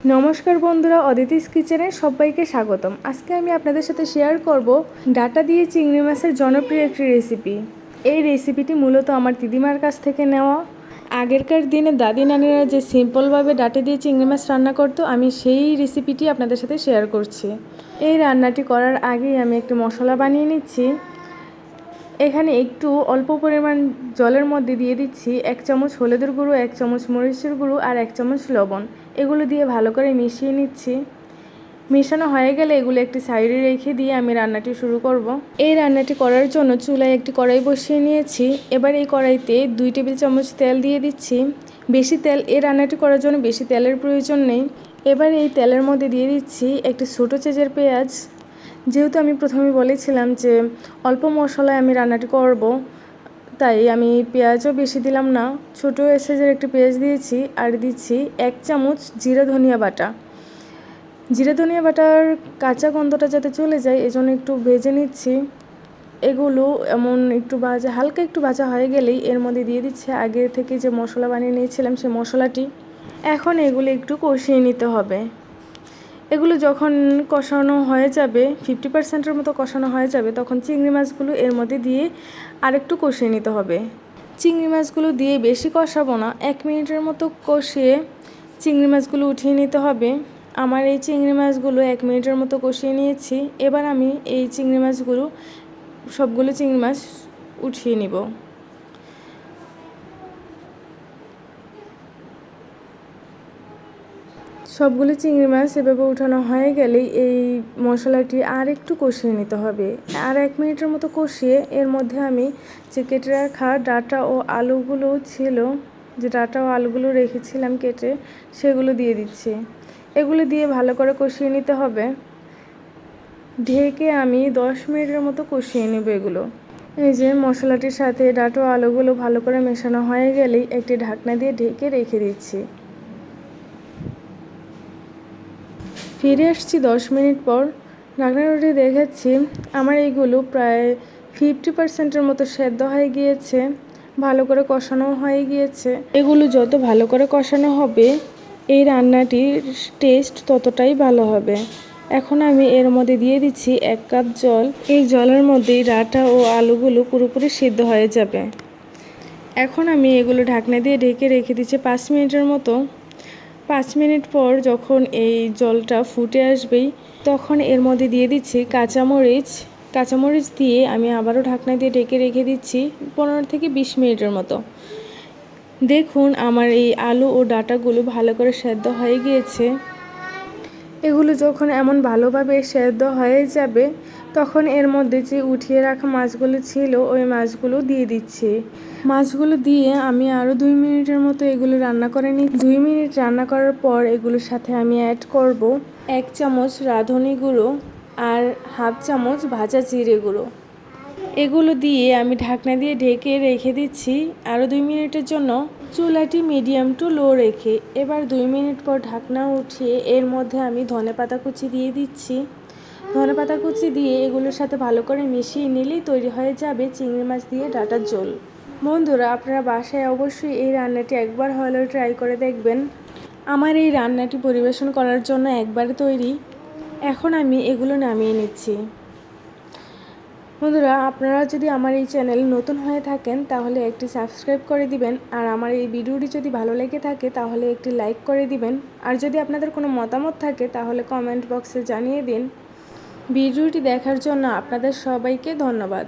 নমস্কার বন্ধুরা, অদিতিস কিচেনে সবাইকে স্বাগতম। আজকে আমি আপনাদের সাথে শেয়ার করব ডাটা দিয়ে চিংড়ি মাছের জনপ্রিয় একটি রেসিপি এই রেসিপিটি মূলত আমার দিদিমার কাছ থেকে নেওয়া। আগেরকার দিনে দাদি নানিরা যে সিম্পলভাবে ডাটা দিয়ে চিংড়ি মাছ রান্না করতো, আমি সেই রেসিপিটি আপনাদের সাথে শেয়ার করছি। এই রান্নাটি করার আগেই আমি একটি মশলা বানিয়ে নিচ্ছি। এখানে একটু অল্প পরিমাণ জলের মধ্যে দিয়ে দিচ্ছি, এক চামচ হলুদের গুঁড়ো, এক চামচ মরিচের গুঁড়ো আর এক চামচ লবণ। এগুলো দিয়ে ভালো করে মিশিয়ে নিচ্ছি। মেশানো হয়ে গেলে এগুলো একটি সাইডে রেখে দিয়ে আমি রান্নাটি শুরু করব। এই রান্নাটি করার জন্য চুলায় একটি কড়াই বসিয়ে নিয়েছি। এবার এই কড়াইতে দুই টেবিল চামচ তেল দিয়ে দিচ্ছি। বেশি তেল, এই রান্নাটি করার জন্য বেশি তেলের প্রয়োজন নেই। এবার এই তেলের মধ্যে দিয়ে দিচ্ছি একটি ছোটো চেজের পেঁয়াজ। যেহেতু আমি প্রথমে বলেছিলাম যে অল্প মশলায় আমি রান্নাটি করব, তাই আমি পেঁয়াজও বেশি দিলাম না। ছোটো সাইজের একটি পেঁয়াজ দিয়েছি আর দিচ্ছি এক চামচ জিরা ধনিয়া বাটা। জিরা ধনিয়া বাটার কাঁচা গন্ধটা যাতে চলে যায়, এজন্য একটু ভেজে নিচ্ছি। এগুলো এমন একটু ভাজা, হালকা একটু ভাজা হয়ে গেলেই এর মধ্যে দিয়ে দিচ্ছে। আগে থেকে যে মশলা বানিয়ে নিয়েছিলাম সে মশলাটি। এখন এগুলো একটু কষিয়ে নিতে হবে। এগুলো যখন কষানো হয়ে যাবে ফিফটি পার্সেন্টের মতো কষানো হয়ে যাবে, তখন চিংড়ি মাছগুলো এর মধ্যে দিয়ে আরেকটু কষিয়ে নিতে হবে। চিংড়ি মাছগুলো দিয়ে বেশি কষাবো না, এক মিনিটের মতো কষিয়ে চিংড়ি মাছগুলো উঠিয়ে নিতে হবে। আমার এই চিংড়ি মাছগুলো এক মিনিটের মতো কষিয়ে নিয়েছি, এবার আমি এই চিংড়ি মাছগুলো, সবগুলো চিংড়ি মাছ উঠিয়ে নিব। সবগুলো চিংড়ি মাছ এভাবে উঠানো হয়ে গেলেই এই মশলাটি আর একটু কষিয়ে নিতে হবে। আর এক মিনিটের মতো কষিয়ে এর মধ্যে আমি যে কেটে রাখা ডাটা ও আলুগুলো ছিল, যে ডাটা ও আলুগুলো রেখেছিলাম কেটে, সেগুলো দিয়ে দিচ্ছি। এগুলো দিয়ে ভালো করে কষিয়ে নিতে হবে। ঢেকে আমি দশ মিনিটের মতো কষিয়ে নেব এগুলো। এই যে মশলাটির সাথে ডাটো আলুগুলো ভালো করে মেশানো হয়ে গেলেই একটি ঢাকনা দিয়ে ঢেকে রেখে দিচ্ছি। ফিরে আসছি দশ মিনিট পর। রুটি দেখাচ্ছি, আমার এইগুলো প্রায় ফিফটি পার্সেন্টের মতো সেদ্ধ হয়ে গিয়েছে, ভালো করে কষানো হয়ে গিয়েছে। এগুলো যত ভালো করে কষানো হবে, এই রান্নাটির টেস্ট ততটাই ভালো হবে। এখন আমি এর মধ্যে দিয়ে দিচ্ছি এক কাপ জল। এই জলের মধ্যেই ডাটা ও আলুগুলো পুরোপুরি সিদ্ধ হয়ে যাবে। এখন আমি এগুলো ঢাকনা দিয়ে ঢেকে রেখে দিচ্ছি পাঁচ মিনিটের মতো। পাঁচ মিনিট পর যখন এই জলটা ফুটে আসবেই, তখন এর মধ্যে দিয়ে দিচ্ছি কাঁচামরিচ। কাঁচামরিচ দিয়ে আমি আবারও ঢাকনা দিয়ে ঢেকে রেখে দিচ্ছি পনেরো থেকে বিশ মিনিটের মতো। দেখুন, আমার এই আলু ও ডাটাগুলো ভালো করে সেদ্ধ হয়ে গিয়েছে। এগুলো যখন এমন ভালোভাবে সেদ্ধ হয়ে যাবে, তখন এর মধ্যে যে উঠিয়ে রাখা মাছগুলো ছিল, ওই মাছগুলো দিয়ে দিচ্ছি। মাছগুলো দিয়ে আমি আরও দুই মিনিটের মতো এগুলো রান্না করে নিই দুই মিনিট রান্না করার পর এগুলোর সাথে আমি অ্যাড করব এক চামচ রাঁধুনি গুঁড়ো আর হাফ চামচ ভাজা জিরে গুঁড়ো। এগুলো দিয়ে আমি ঢাকনা দিয়ে ঢেকে রেখে দিচ্ছি। আরও দুই মিনিটের জন্য চুলাটি মিডিয়াম টু লো রেখে এবার দুই মিনিট পর ঢাকনা উঠিয়ে এর মধ্যে আমি ধনে পাতা কুচি দিয়ে দিচ্ছি। ধনে পাতা কুচি দিয়ে এগুলোর সাথে ভালো করে মিশিয়ে নিলেই তৈরি হয়ে যাবে চিংড়ি মাছ দিয়ে ডাটার ঝোল। বন্ধুরা, আপনারা বাসায় অবশ্যই এই রান্নাটি একবার হলেও ট্রাই করে দেখবেন। আমার এই রান্নাটি পরিবেশন করার জন্য একবার তৈরি। এখন আমি এগুলো নামিয়ে নিচ্ছি। বন্ধুরা, আপনারা যদি আমার এই চ্যানেল নতুন হয়ে থাকেন, তাহলে একটি সাবস্ক্রাইব করে দিবেন। আর আমার এই ভিডিওটি যদি ভালো লেগে থাকে, তাহলে একটি লাইক করে দিবেন। আর যদি আপনাদের কোনো মতামত থাকে, তাহলে কমেন্ট বক্সে জানিয়ে দিন। ভিডিওটি দেখার জন্য আপনাদের সবাইকে ধন্যবাদ।